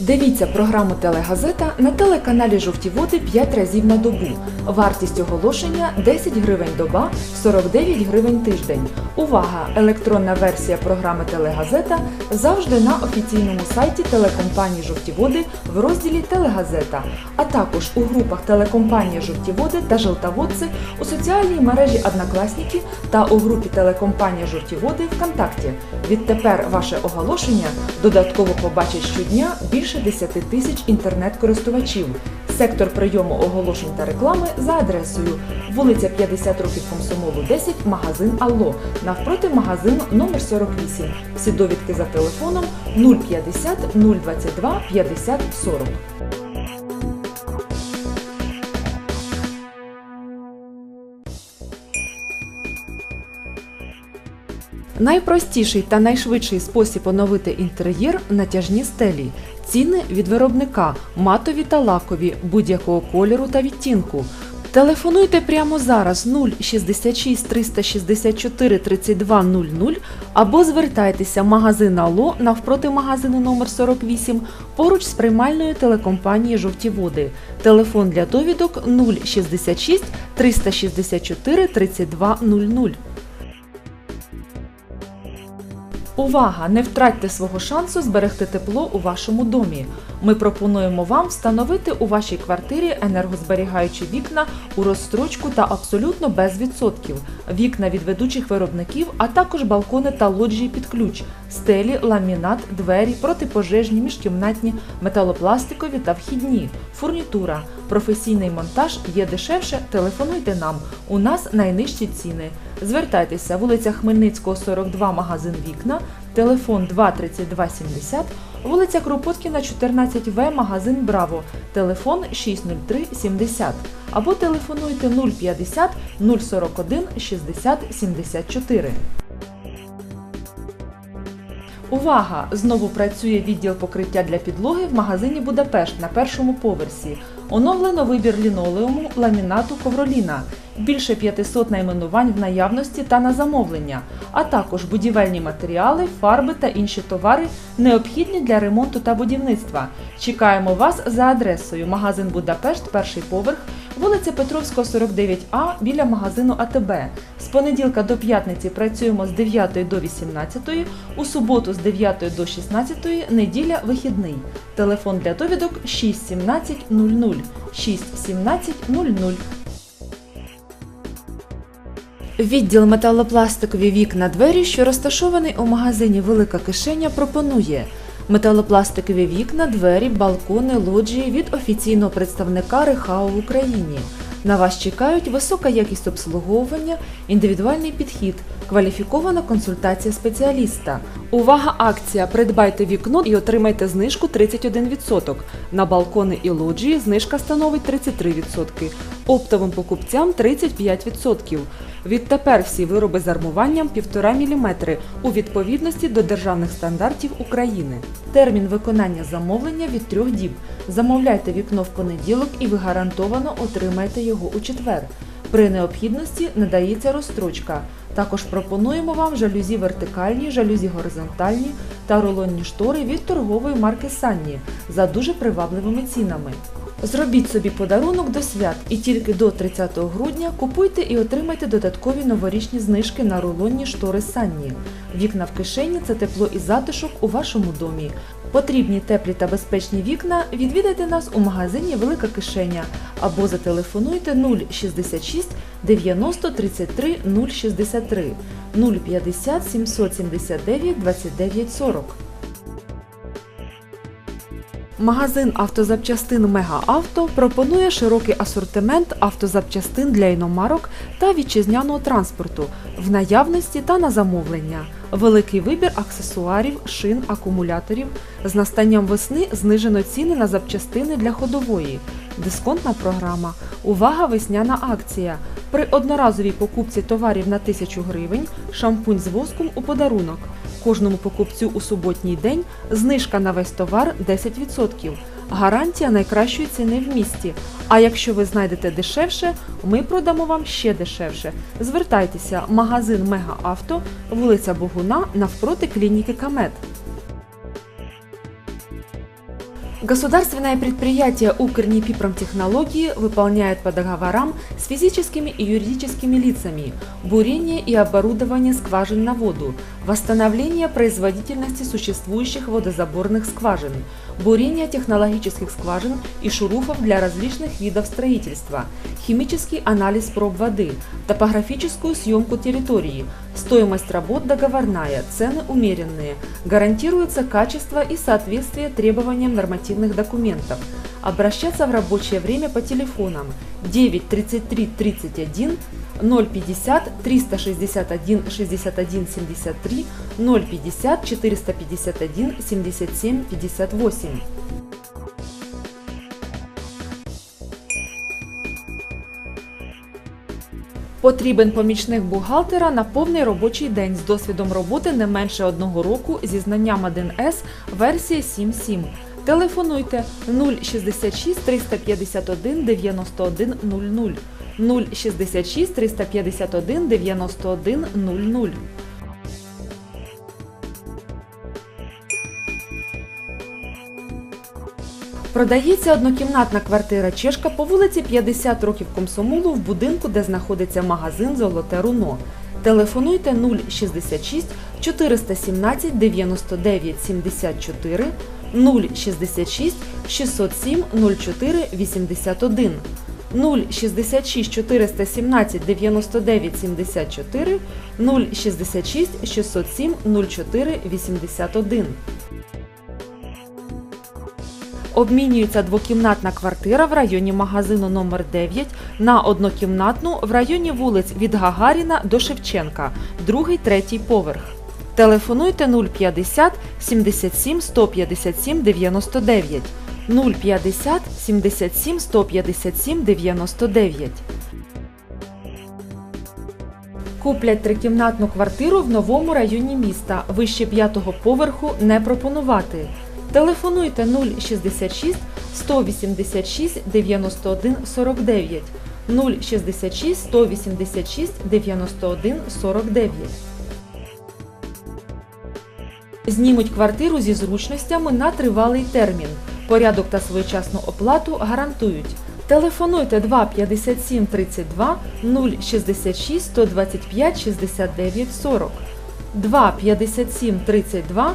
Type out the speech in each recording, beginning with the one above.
Дивіться програму Телегазета на телеканалі Жовті Води 5 разів на добу. Вартість оголошення 10 гривень доба, 49 гривень тиждень. Увага! Електронна версія програми Телегазета завжди на офіційному сайті телекомпанії Жовті Води в розділі Телегазета, а також у групах телекомпанія Жовті Води та Желтоводці у соціальній мережі Однокласники та у групі телекомпанія Жовті Води ВКонтакті. Відтепер ваше оголошення додатково побачить щодня більше 10 тисяч інтернет-користувачів. Сектор прийому оголошень та реклами за адресою вулиця 50 років Комсомолу 10, магазин Алло, навпроти магазину номер 48. Всі довідки за телефоном 050 022 50 40. Найпростіший та найшвидший спосіб оновити інтер'єр натяжні стелі. Ціни від виробника матові та лакові будь-якого кольору та відтінку. Телефонуйте прямо зараз 066 364 32 00 або звертайтеся в магазин Ало навпроти магазину номер 48 поруч з приймальною телекомпанії Жовті Води. Телефон для довідок 066 364 32 Увага! Не втратьте свого шансу зберегти тепло у вашому домі. Ми пропонуємо вам встановити у вашій квартирі енергозберігаючі вікна у розстрочку та абсолютно без відсотків, вікна від ведучих виробників, а також балкони та лоджії під ключ, стелі, ламінат, двері, протипожежні, міжкімнатні, металопластикові та вхідні, фурнітура. Професійний монтаж є дешевше. Телефонуйте нам. У нас найнижчі ціни. Звертайтеся, вулиця Хмельницького, 42, магазин Вікна, телефон 232 70, вулиця Кропоткіна, 14В, магазин Браво, телефон 603 70 або телефонуйте 050 041 60 74. Увага! Знову працює відділ покриття для підлоги в магазині Будапешт на першому поверсі. Оновлено вибір лінолеуму, ламінату, ковроліна. Більше 500 найменувань в наявності та на замовлення, а також будівельні матеріали, фарби та інші товари, необхідні для ремонту та будівництва. Чекаємо вас за адресою магазин Будапешт, перший поверх, вулиця Петровського, 49А біля магазину АТБ. З понеділка до п'ятниці працюємо з 9 до 18, у суботу з 9 до 16, неділя вихідний. Телефон для довідок 617 00 617 00. Відділ металопластикові вікна двері, що розташований у магазині Велика кишеня, пропонує металопластикові вікна, двері, балкони, лоджії від офіційного представника Рехау в Україні. На вас чекають висока якість обслуговування, індивідуальний підхід, кваліфікована консультація спеціаліста. Увага! Акція! Придбайте вікно і отримайте знижку 31%. На балкони і лоджії знижка становить 33%. Оптовим покупцям 35%. Відтепер всі вироби з армуванням 1,5 мм у відповідності до державних стандартів України. Термін виконання замовлення від 3 діб. Замовляйте вікно в понеділок і ви гарантовано отримаєте його у четвер. При необхідності надається розстрочка. Також пропонуємо вам жалюзі вертикальні, жалюзі горизонтальні та рулонні штори від торгової марки Санні за дуже привабливими цінами. Зробіть собі подарунок до свят і тільки до 30 грудня купуйте і отримайте додаткові новорічні знижки на рулонні штори Санні. Вікна в кишені це тепло і затишок у вашому домі. Потрібні теплі та безпечні вікна відвідайте нас у магазині Велика кишеня або зателефонуйте 066 90 33 063 050 779 29 40. Магазин автозапчастин Мегаавто пропонує широкий асортимент автозапчастин для іномарок та вітчизняного транспорту в наявності та на замовлення. Великий вибір аксесуарів, шин, акумуляторів. З настанням весни знижено ціни на запчастини для ходової. Дисконтна програма. Увага! Весняна акція. При одноразовій покупці товарів на 1000 гривень шампунь з воском у подарунок. Кожному покупцю у суботній день знижка на весь товар 10%. Гарантія найкращої ціни в місті. А якщо ви знайдете дешевше, ми продамо вам ще дешевше. Звертайтеся, магазин Мегаавто, вулиця Богуна навпроти клініки Камет. Государственное предприятие Укрнепипромтехнологии выполняет по договорам с физическими и юридическими лицами бурение и оборудование скважин на воду, восстановление производительности существующих водозаборных скважин, бурение технологических скважин и шуруфов для различных видов строительства, химический анализ проб воды, топографическую съемку территории, стоимость работ договорная, цены умеренные, гарантируется качество и соответствие требованиям нормативных документов. Обращаться в рабочее время по телефонам 9 33 31 050 361 61 73 050 451 77 58. Потрібен помічник бухгалтера на повний робочий день з досвідом роботи не менше одного року зі знанням 1С версія 7.7. Телефонуйте 066 351 91 00 066 351 91 00. Продається однокімнатна квартира Чешка по вулиці 50 років Комсомолу в будинку, де знаходиться магазин Золоте Руно. Телефонуйте 066 417 99 74 066 607 04 81 066 417 99 74 066 607 04 81 Обмінюється двокімнатна квартира в районі магазину номер 9 на однокімнатну в районі вулиць від Гагаріна до Шевченка, другий, третій поверх. Телефонуйте 050 77 157 99 050 77 157 99. Куплять трикімнатну квартиру в новому районі міста. Вище п'ятого поверху не пропонувати. Телефонуйте 066 186 91 49 066 186 91 49. Знімуть квартиру зі зручностями на тривалий термін. Порядок та своєчасну оплату гарантують. Телефонуйте 2 57 32 066 125 69 40 2 57 32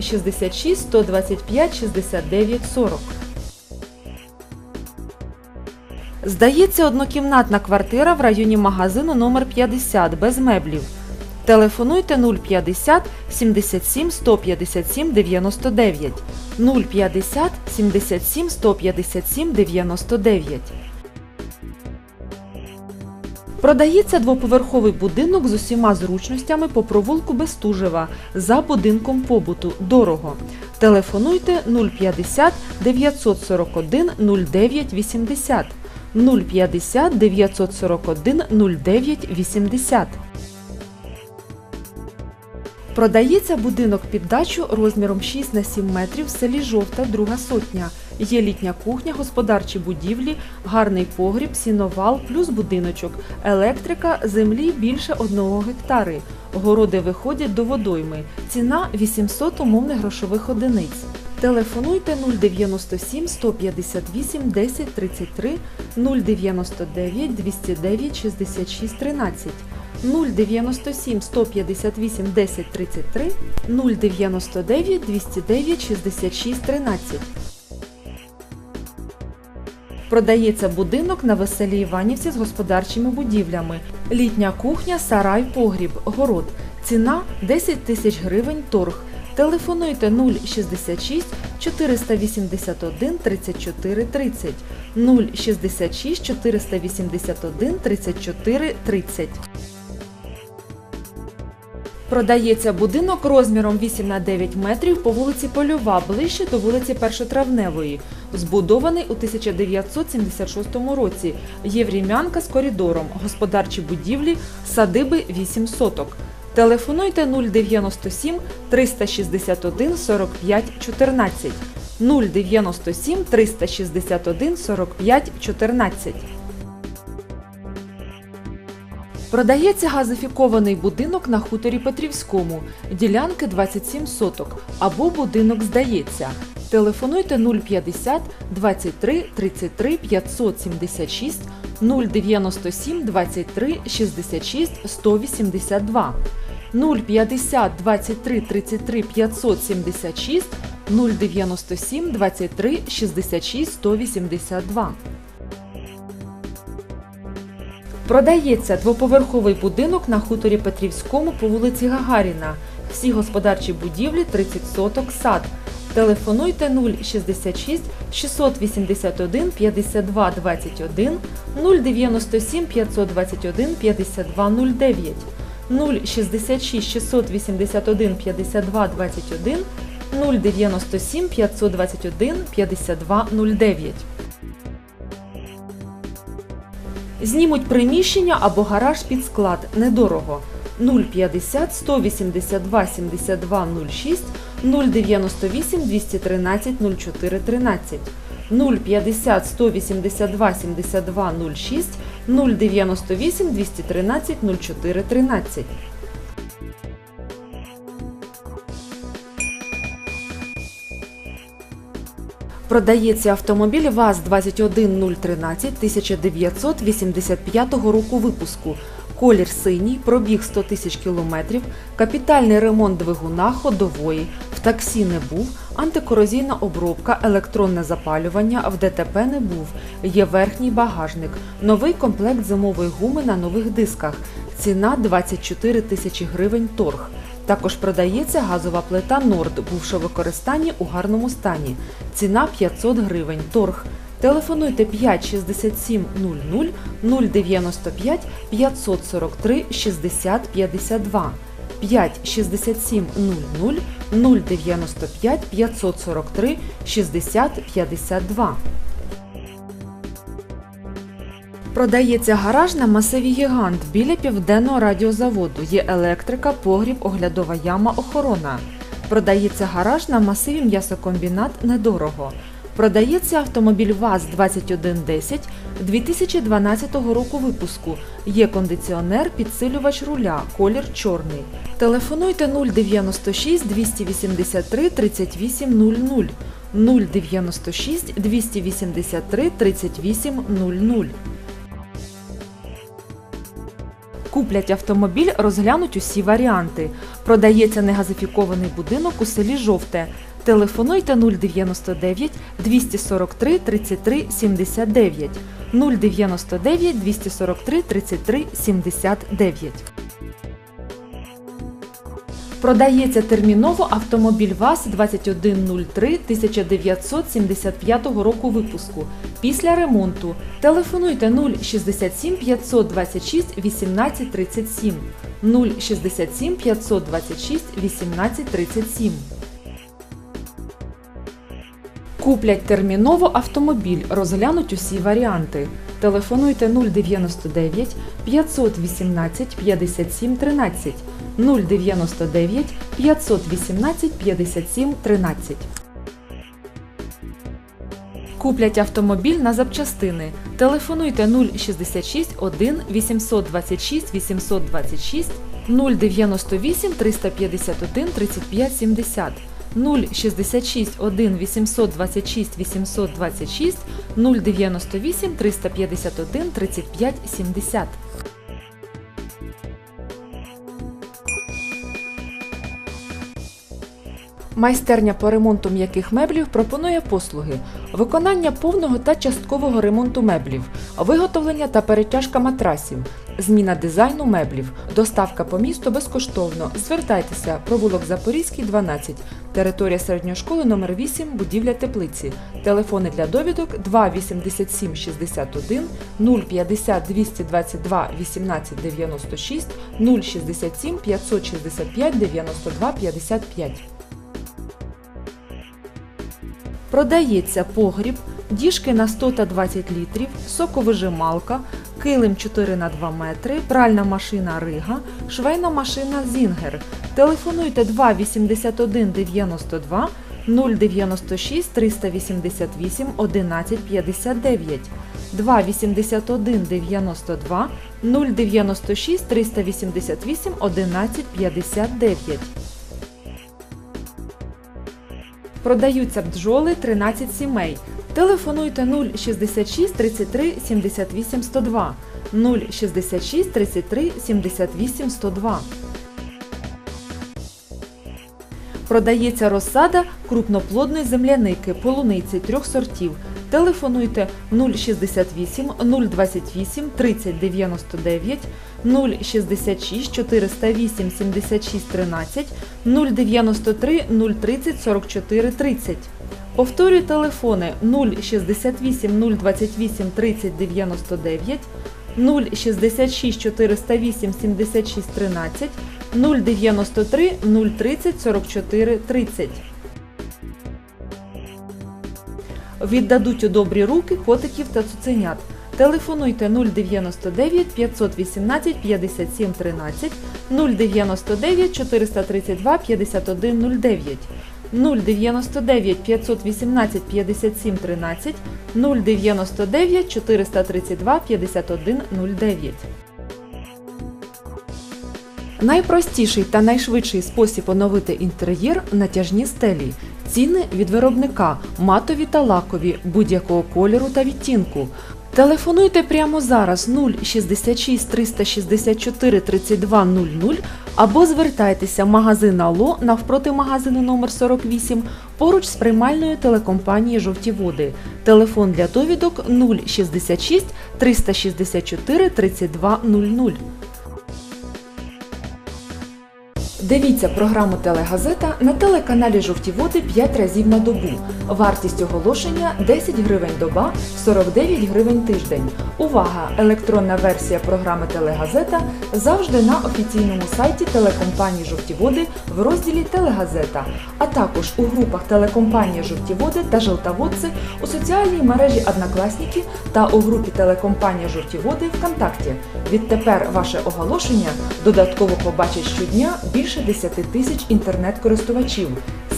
066 125 69 40. Здається, однокімнатна квартира в районі магазину номер 50 без меблів. Телефонуйте 050 77 157 99 050 77 157 99. Продається двоповерховий будинок з усіма зручностями по провулку Бестужева за будинком побуту. Дорого. Телефонуйте 050 941 09 80 050 941 09 80. Продається будинок під дачу розміром 6 на 7 метрів в селі Жовта, друга сотня. Є літня кухня, господарчі будівлі, гарний погріб, сіновал, плюс будиночок, електрика, землі більше 1 гектари. Городи виходять до водойми. Ціна 800 умовних грошових одиниць. Телефонуйте 097 158 10 33 099 209 66 13 097 158 10 33 099 209 66 13. Продається будинок на веселій Іванівці з господарчими будівлями. Літня кухня, сарай, погріб, город. Ціна 10 тисяч гривень торг. Телефонуйте 066 481 34 30 066 481 34 30. Продається будинок розміром 8 на 9 метрів по вулиці Польова, ближче до вулиці Першотравневої. Збудований у 1976 році. Є врем'янка з коридором, господарчі будівлі, садиби 8 соток. Телефонуйте 097 361 45 14 097 361 45 14. Продається газифікований будинок на хуторі Петрівському, ділянки 27 соток, або будинок здається. Телефонуйте 050 23 33 576 097 23 66 182 050 23 33 576 097 23 66 182 Продається двоповерховий будинок на хуторі Петрівському по вулиці Гагаріна. Всі господарчі будівлі 30 соток сад. Телефонуйте 066 681 52 21 097 521 52 09 066 681 52 21 097 521 52 09 Знімуть приміщення або гараж під склад. Недорого. 050 182 72 06 098 213 04 13 050 182 72 06 098 213 04 13 Продається автомобіль ВАЗ-21013 1985 року випуску. Колір синій, пробіг 100 тисяч кілометрів, капітальний ремонт двигуна ходової, в таксі не був, антикорозійна обробка, електронне запалювання, в ДТП не був. Є верхній багажник, новий комплект зимової гуми на нових дисках. Ціна 24 тисячі гривень торг. Також продається газова плита Норд, бувши в використанні у гарному стані. Ціна 500 гривень торг. Телефонуйте 5 67 00 095 543 60 52 5 67 00 095 543 60 52 Продається гараж на масиві Гігант біля південного радіозаводу. Є електрика, погріб, оглядова яма, охорона. Продається гараж на масиві м'ясокомбінат недорого. Продається автомобіль ВАЗ-2110 2012 року випуску. Є кондиціонер, підсилювач руля, колір чорний. Телефонуйте 096 283 3800 096 283 3800 Куплять автомобіль, розглянуть усі варіанти. Продається негазифікований будинок у селі Жовте. Телефонуйте 099 243 33 79 099 243 33 79. Продається терміново автомобіль ВАЗ-2103 1975 року випуску. Після ремонту. Телефонуйте 067 526 18 37 067 526 18 37. Куплять терміново автомобіль, розглянуть усі варіанти. Телефонуйте 099 518 57 13 099 518 57 13. Куплять автомобіль на запчастини. Телефонуйте 066 1 826 826 098 351 35 70 066 1 826 826 098 351 35 70. Майстерня по ремонту м'яких меблів пропонує послуги: виконання повного та часткового ремонту меблів, виготовлення та перетяжка матрасів, зміна дизайну меблів, доставка по місту безкоштовно. Звертайтеся, провулок Запорізький, 12, територія середньої школи номер 8 будівля теплиці. Телефони для довідок 2 87 61 050 222 18 96 067 565 92 55. Продається погріб, діжки на 100 та 20 літрів, соковижималка, килим 4 на 2 метри, пральна машина Рига, швейна машина Зінгер. Телефонуйте 2 81 92 096 388 11 59 2 81 92 096 388 11 59 Продаються бджоли 13 сімей. Телефонуйте 066 33 78 102 066 33 78 102. Продається розсада крупноплодної земляники, полуниці трьох сортів. Телефонуйте 068 028 30 99 066 408 76 13 093 030 44 30. Повторюю телефони 068 028 30 99 066 408 76 13 093 030 44 30. Віддадуть у добрі руки котиків та цуценят. Телефонуйте 099 518 57 13 099 432 51 09 099 518 57 13 099 432 51 09. Найпростіший та найшвидший спосіб оновити інтер'єр натяжні стелі. Ціни від виробника матові та лакові будь-якого кольору та відтінку. Телефонуйте прямо зараз 066 364 32 00 або звертайтеся в магазин Ало навпроти магазину номер 48 поруч з приймальною телекомпанії Жовті води. Телефон для довідок 066 364 32 00. Дивіться програму Телегазета на телеканалі Жовті Води 5 разів на добу. Вартість оголошення 10 гривень доба, 49 гривень тиждень. Увага! Електронна версія програми Телегазета завжди на офіційному сайті телекомпанії Жовті Води в розділі Телегазета, а також у групах телекомпанія Жовті Води та Желтоводці у соціальній мережі Однокласники та у групі телекомпанія Жовті Води ВКонтакті. Відтепер ваше оголошення додатково побачить щодня більше 10 тисяч інтернет-користувачів.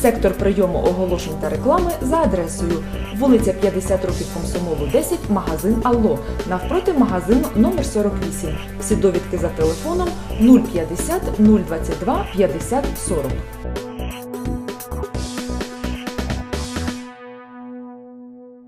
Сектор прийому оголошень та реклами за адресою вулиця 50 років Комсомолу 10, магазин Алло, навпроти магазину номер 48. Всі довідки за телефоном 050 022 50 40.